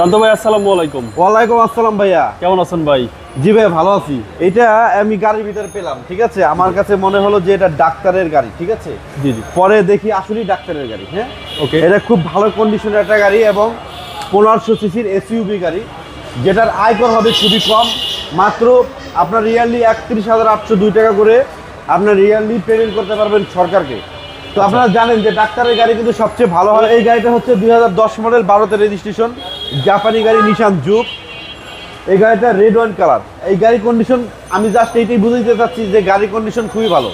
শান্ত ভাই আসসালামু আলাইকুম। ওয়ালাইকুম আসসালাম ভাইয়া। কেমন আছেন ভাই? জি ভাই ভালো আছি। এটা আমি গাড়ির ভিতরে পেলাম ঠিক আছে? আমার কাছে মনে হলো যে এটা ডাক্তারের গাড়ি ঠিক আছে? জি জি। পরে দেখি আসলেই ডাক্তারের গাড়ি হ্যাঁ? ওকে। এটা খুব ভালো কন্ডিশনের একটা গাড়ি এবং পনেরোশো সিসির এসইউবি গাড়ি যেটার আয়কর হবে খুবই কম। মাত্র আপনার রিয়ালি একত্রিশ হাজার আটশো দুই টাকা করে আপনার রিয়ালি পেমেন্ট করতে পারবেন সরকারকে। তো আপনারা জানেন যে ডাক্তারের গাড়ি কিন্তু সবচেয়ে ভালো হয়। এই গাড়িটা হচ্ছে দুই হাজার দশ মডেল বারোতে রেজিস্ট্রেশন জাপানি গাড়ি নিশান যুগ এই গাড়িটা রেড ওয়াইন কালার এই গাড়ির কন্ডিশন আমি জাস্ট এইটাই বুঝাইতে চাচ্ছি যে গাড়ির কন্ডিশন খুবই ভালো।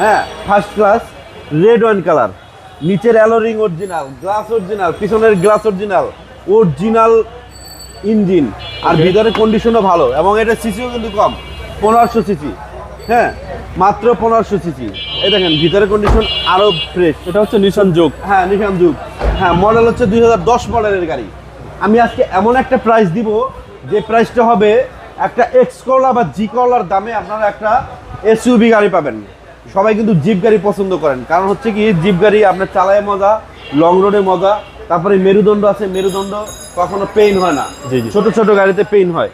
হ্যাঁ first class red wine colour নিচের অ্যালোরিং অরিজিনাল গ্লাস অরিজিনাল পিছনের গ্লাস অরিজিনাল অরিজিনাল ইঞ্জিন আর. ভিতরে কন্ডিশনও ভালো এবং এটা সিসিও কিন্তু কম পনেরোশো সিসি হ্যাঁ মাত্র পনেরোশো সিসি। এই দেখেন ভিতরে কন্ডিশন আরও ফ্রেশ এটা হচ্ছে নিশান যোগ হ্যাঁ নিশান যুগ হ্যাঁ মডেল হচ্ছে দু হাজার দশ মডেলের গাড়ি। আমি আজকে এমন একটা প্রাইস দিব যে প্রাইসটা হবে একটা এক্স করলা বা জি করলার দামে আপনারা একটা এসইউবি গাড়ি পাবেন। সবাই কিন্তু জিপ গাড়ি পছন্দ করেন। কারণ হচ্ছে কি জিপ গাড়ি আপনার চালায় মজা লং রোডে মজা তারপরে মেরুদণ্ড আছে মেরুদণ্ড কখনো পেইন হয় না। ছোট ছোট গাড়িতে পেইন হয়।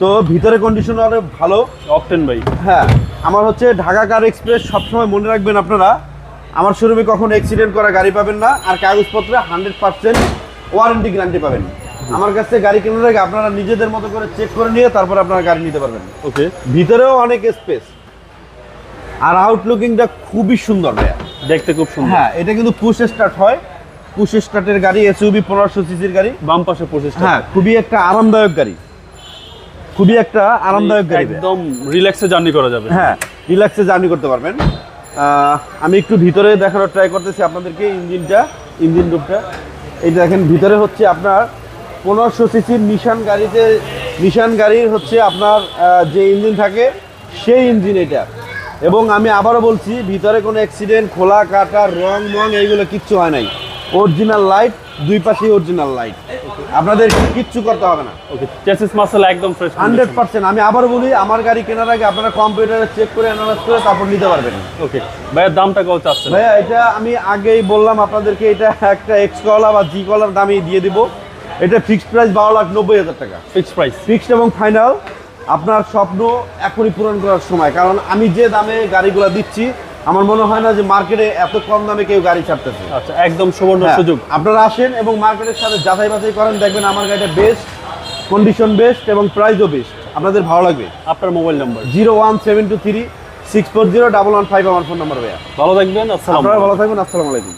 তো ভিতরে কন্ডিশন অনেক ভালো। অকটেন ভাই। হ্যাঁ আমার হচ্ছে ঢাকা কার এক্সপ্রেস সবসময় মনে রাখবেন আপনারা। আমার শোরুমে কখনো অ্যাক্সিডেন্ট করা গাড়ি পাবেন না আর কাগজপত্রে হান্ড্রেড পার্সেন্ট ওয়ারেন্টি গ্যারান্টি পাবেন। আমার কাছ গাড়ি কেনার আগে আপনারা নিজেদের মতো করে চেক করে নিয়ে তারপর আপনারা গাড়ি নিতে পারবেন। ওকে ভিতরেও অনেক স্পেস আর আউটলুকিংটা খুবই সুন্দর ভাইয়া। দেখতে খুব সুন্দর। হ্যাঁ এটা কিন্তু পুশ স্টার্ট হয়। পুশ স্টার্টের গাড়ি এসইউবি পনেরোশো সিসির গাড়ি। বাম পাশে প্রসেসটা হ্যাঁ খুবই একটা আরামদায়ক গাড়ি। খুবই একটা আরামদায়ক গাড়ি একদম রিল্যাক্সে জার্নি করা যাবে। হ্যাঁ রিল্যাক্সে জার্নি করতে পারবেন। আমি একটু ভিতরে দেখানোর ট্রাই করতেছি আপনাদেরকে ইঞ্জিনটা ইঞ্জিন রুমটা এই দেখেন ভিতরে হচ্ছে আপনার পনেরোশো সিসির নিশান গাড়িতে নিশান গাড়ির হচ্ছে আপনার যে ইঞ্জিন থাকে সেই ইঞ্জিন এটা। এবং আমি আবারও বলছি ভিতরে কোনো অ্যাক্সিডেন্ট খোলা কাটা রং মং এইগুলো কিচ্ছু হয় নাই। অরিজিনাল লাইট দুই পাশেই অরিজিনাল লাইট আপনাদের কিচ্ছু করতে হবে না। ওকে চেসিস মাসেল একদম ফ্রেশ হান্ড্রেড পার্সেন্ট আমি আবার বলি আমার গাড়ি কেনার আগে আপনারা কম্পিউটারে চেক করে অ্যানালাইজ করে তারপর নিতে পারবেন। ওকে ভাইয়ের দামটা কত চাচ্ছেন ভাইয়া এটা আমি আগেই বললাম আপনাদেরকে এটা একটা এক্স কলা বা জি কলার দামে দিয়ে দিব। এটা ফিক্সড প্রাইস বারো লাখ নব্বই হাজার টাকা। ফিক্সড প্রাইস ফিক্সড এবং ফাইনাল আপনার স্বপ্ন এখনই পূরণ করার সময়। কারণ আমি যে দামে গাড়িগুলো দিচ্ছি আমার মনে হয় না যে মার্কেটে এত কম দামে কেউ গাড়ি ছাড়তেছে। আচ্ছা একদম সুবর্ণ হ্যাঁ, সুযোগ। আপনারা আসেন এবং মার্কেটের সাথে যাচাই বাছাই করেন দেখবেন আমার গাড়িটা বেস্ট কন্ডিশন বেস্ট এবং প্রাইসও বেস্ট আপনাদের ভালো লাগবে। আপনার mobile number zero one seven two three six four zero double one five আমার ফোন নাম্বার ভাইয়া। ভালো থাকবেন আপনারা ভালো থাকবেন আসসালামু আলাইকুম।